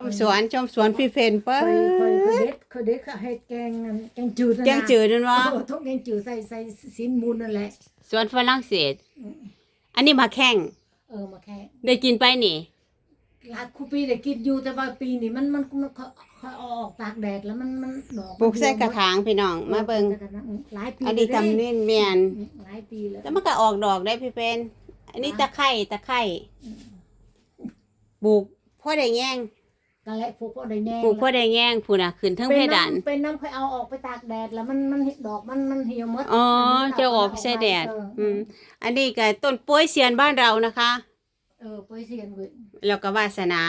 ชมสวนชมสวนพี่เพนเปิ้เคยเคยเคยลเด็ดเคยเด็ดเขาเฮ็ดแกงอันแกงจืดนั่นแกงจืดนั่นนะวะเออทุกแกงจืดใส่ใส่สินมูลนั่นแหละ สวนฝรั่งเศส อันนี้มาแข่งเออมาแค่ได้กินไปนี่หลายคูปีได้กินอยู่แต่ว่าปีนี้มันมันมันเขาเขาเอาออกตากแดดแล้วมันมันดอกปลูกใส่กระถางพี่น้องมาเบิ่งหลายปีอันนี้แล้วตำเด้นี่เมียนหลายปีแล้วแต่มันก็ออกดอกได้พี่เพนอันนี้ตะไคร่ตะไคร่ปลูกพ่อได้แย่ง ก็แหละพวกก็ได้แน่ปลูกพ่อได้แย่งพูน่ะขึ้นทั้งเพดาน เป็นน้ำค่อยเอาออกไปตากแดดแล้วมันมันดอกมันมันเหี่ยวหมดอ๋อเจะออกไปใส่แดด เอออืม อันนี้ก็ต้นโป้ยเซียนบ้านเรานะคะ เออไปเสียนเว้ยแล้วก็วาสนา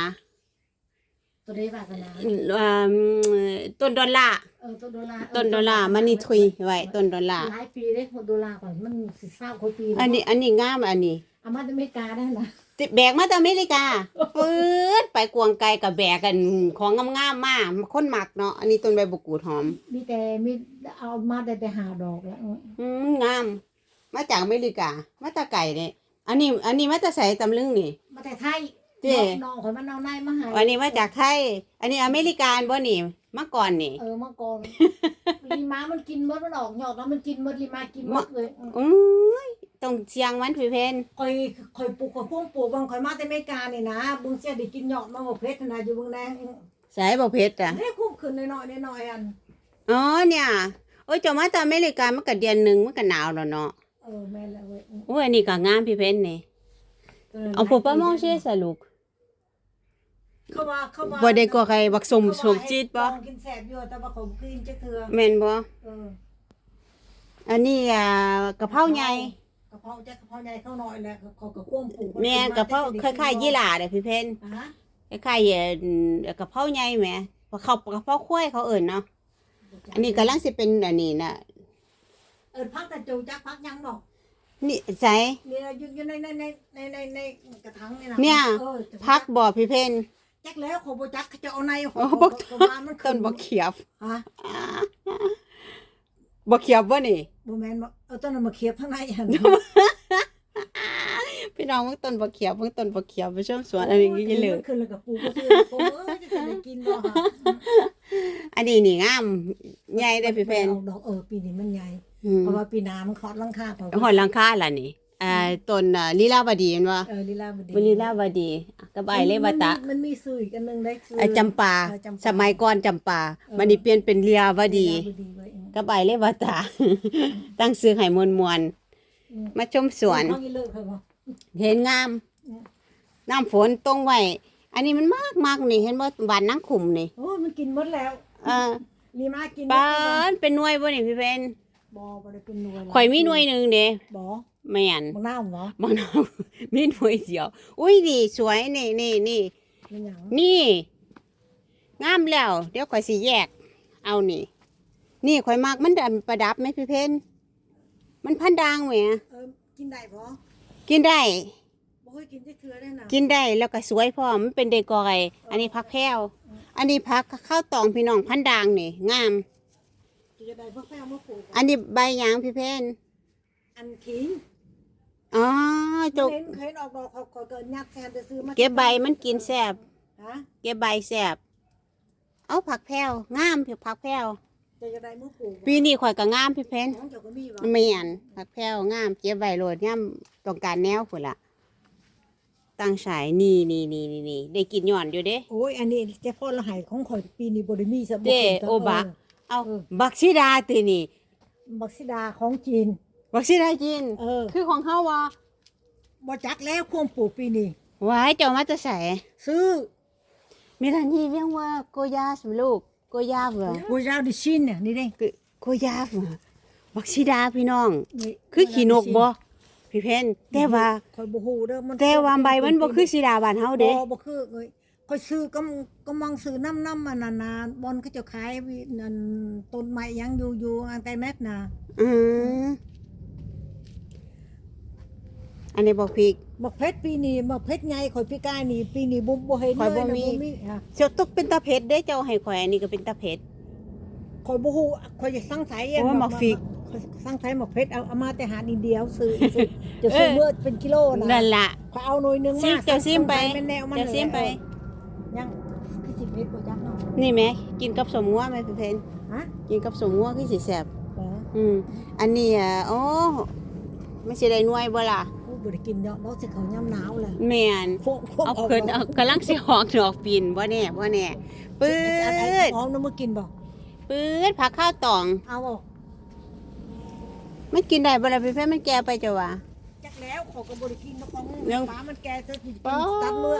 ตัวได้วาสนาอ่าต้นดอลลาร์เออตัวดอลลาร์ต้นดอลลาร์มันนี่ทุยไว้ต้นดอลลาร์หลายปีเลยหมดดอลลาร์ก่อนมันสิบเศร้าคนปีแล้วอันนี้อันนี้งามอันนี้ เอามาจากอเมริกาได้นะติแบกมาจากอเมริกาปื๊ดไปกวงไกลกับแบกกันของงามๆมากคนหมักเนาะอันนี้ต้นใบบุกูดหอม มีแต่มีเอามาได้แต่หาดอกแล้วเอออืมงาม มาจากอเมริกา มาจากไก่เนี่ยอันนี้ อันนี้มาจากใส่ตำลึงนี่ มาแต่ไทยเจ้น้องข่อยมันเอาในมาให้อันนี้มาจากไทย อันนี้อเมริกาบ่นี่มาก่อนนี่ เออเมื่อก่อนลีม้ามันกินหมดมันออกหยอดแล้วมันกินหมดลีม้ากินหมดเลยเอออุ้ย ต้องเชียงมันพี่เพนข่อยข่อยปลูกข่อยพ่วงปลูกบางข่อยมาแต่อเมริกานี่นะบุงเสียได้กินหยอดมาหมกเพชรนะอยู่เบางแดงเองใส่บ่เพชรอะเฮ้ยคุ้มขึ้นน้อยๆน้อยๆอันอ๋อเนี่ยโอ้ยเจะมาจากอเมริกามันก็เดือนหนึ่งมันก็หนาวแล้วเนาะเออแม่นแล้วเว้ยโอ้ยอันนี้ก็งามพี่เพนนี่เอาพวกป้ามองเชื่อสลูกเขาว่าเขาว่าบ่ได้ก็ใครบักสมสมจีดบ่ลองกินแสบอยู่แต่ว่าเขากินจะเถื่อแม่นบ่เอออันนี้อ่ากะเพราใหญ่กะ เพราจะกะเพราใหญ่เข้าหน่อยแหละเขาก็ควมปลูกแม่นกะเพราคล้ายๆยี่หร่าเด้อพี่เพนอ่าฮะคล้ายๆเอ่อกะเพราใหญ่แหมเพราะเขากะเพราควายเขาเอิ้นเนาะอันนี้กำลังสิเป็นอันนี้น่ะเออพักแต่จูจักพักยังบอกนี่ใส่นี่นะอยู่อยู่ในในในในในในกระถางนี่นะเนี่ยออจะพักบ่พี่เพนจักแล้วเขาบ่จักเขาจะเอาในขโอ้องบ่เขาบ้านมันต้นบ่เขียบฮะบ่เขียบบ่นี่ บ่แม่นบ่เอาต้นนั้นมาเคียบข้างในหั่นพี่น้องเบิ่งต้นบ่เขียบเบิ่งต้นบ่เขียบไปชมสวนอันนี้ยี่เหลือขึ้นแล้วก็ปลูกก็ซื้อโอ้ยจะได้กินบ่ฮะอันนี้นี่งามใหญ่เด้อพี่เพนออกดอกเออปีนี้มันใหญ่อืมเพราะว่าปีหน้ามันคลอดหลังคาเขาหอยหลังคาล่ะนี่อ่าต้นอ่าลีลาวดีแม่นบ่เออลีลาบดีบลีลาวดีกับใบเลวตะ มันมีมันมีสื่ออีกอันหนึงได้คือไอจำปาเออจำปา สมัยก่อนจำปามันนี่เปลี่ยนเป็นเลียวดีลีลาวดีไว้เอง กับใบเลวตา ตั้งซื้อให้มวลมวลอืมๆมาชมสวนเขาอีเลิกเขาบ่เห็นงามอืมน้ำฝนตรงไว้ อันนี้มันมากมากๆนี่ เห็นบ่บานนังขุมนี่ โอ้ยมันกินหมดแล้วเออลีมากินปานเป็นหน่วยบ่นี่พี่เพนบ่บ่ได้เป็นหน่วยข่อยมีหน่วยหนึงเด้บ่แม่นบ่น้ำเหรอบ่นำมีหน่วยเดียว อุ้ยนี่สวยนี่นี่นี่มันหยังนี่งามแล้ว เดี๋ยวข่อยสิแยก เอานี่ นี่ข่อยมักมันดันประดับไหมพี่เพนมันพันดางแหมเออกินได้บ่กินได้บ่เคยกินจักเทื่อได้น่ะกินได้แล้วก็สวยพร้อมมันเป็นเดกอย อันนี้พักแพ้วอันนี้พักข้าวตองพี่น้องพันดางนี่งามจะได้พวกแป้งมาปลูกอันนี้ใบหยางพี่เพนอันขิงอ๋อจกเห็นเคยออกดอกเขาเขาก็ยัดแทนจะซื้อมาเก็บใบมันกินแซ่บฮะเก็บใบแซ่บเอาผักแพ้วงามพี่ผักแพ้ว จะจะได้มาปลูกปีนี้ข่อยก็งามพี่เพนของเจ้าก็มีบ่ไม่อันผักแพรวงามเก็บใบโหลดย่ำต้องการแนวพุ่นละตั้งฉายนี่นี่นี่นี่นี่ได้กินหย่อนอยู่เด้ โอ้ยอันนี้เจ้าพ่อละหายของข่อยปีนี้บ่ได้มีซะเด้โอบัก เอาบักซิดาตีนี่ บักซิดาของจีน บักซิดาจิน เออคือของเฮาวะบ่จักแล้วความปลูกปีนี้ไว้เจ้ามาจะใส่ซื้อเมลานี่เรียกว่าโกยาสลูก โกยาเหรอกูจะเอาดิชินเนี่ยนี่เด้คือโกยาเหรอบักซิดาพี่น้องนี่คือขี้นกบ่พี่เพนแต่ว่าข่อยบ่ฮู้เด้อมันแต่ว่าใบมันบ่คือสีดาบ้านเฮาเด้บ่บ่คือเอ้ยข่อยซื้อก็ก็มองซื้อน้ำน้ำมันน่ะนะบอนเขาเจะขายวินั่นต้นไม้ยังอยู่อยู่อันแต่แมทน่ะอืม อันนี้บอกพีกบักเพชรปีนี้บักเพชรใหญ่ข่อยพี่กายนี่ปีนี้บ่บ่เห็นข่อยบ่เลยนะมีบ่มีค่ะเจ้าตกเป็นตาเพชรเด้เจ้าให้ข่อยอันนี้ก็เป็นตาเพชรข่อยบ่ฮู้ข่อยจะสั่งไสโอ้ยหมักฟิกข่อยสั่งไสหมักเพชรเอาเอามาแต่หาดอินเดียเอาซื้อซื้อจะซื้อเมื่อเป็นกิโลนะนั่นล่ะ ข่อยเอาหน่วยหนึงซิมมาเจ้าซิมไปแม่นแนวมันเจ้าซิมไป ยังคือสิเม็ดบ่จักเนาะนี่แหม่กินกับสมงัวไหมพี่เพนฮะกินกับสมงัวคือสิแซ่บบ่อืม อันนี้อะโอ้ไม่ใช่ได้หน่วยบ่ล่ะกู บ่ได้กินเนาะนอกจากเขาวยามหนาวแหละแม่นโคโคเอาเพิ่นเอากำลังสิหอกดอกปีนบ่แน่บ่แน่ปื๊อันไหนดหอมน้ำมากินบ่ปื๊ดผักข้าวตองเอาบ่มันกินได้บ่ล่ะพี่เพนมันแก่ไปจ้ะวะจักแล้วเขาก็บ่ได้กินมาของยังฟ้ามันแก่จะกินป๊าตัดมือ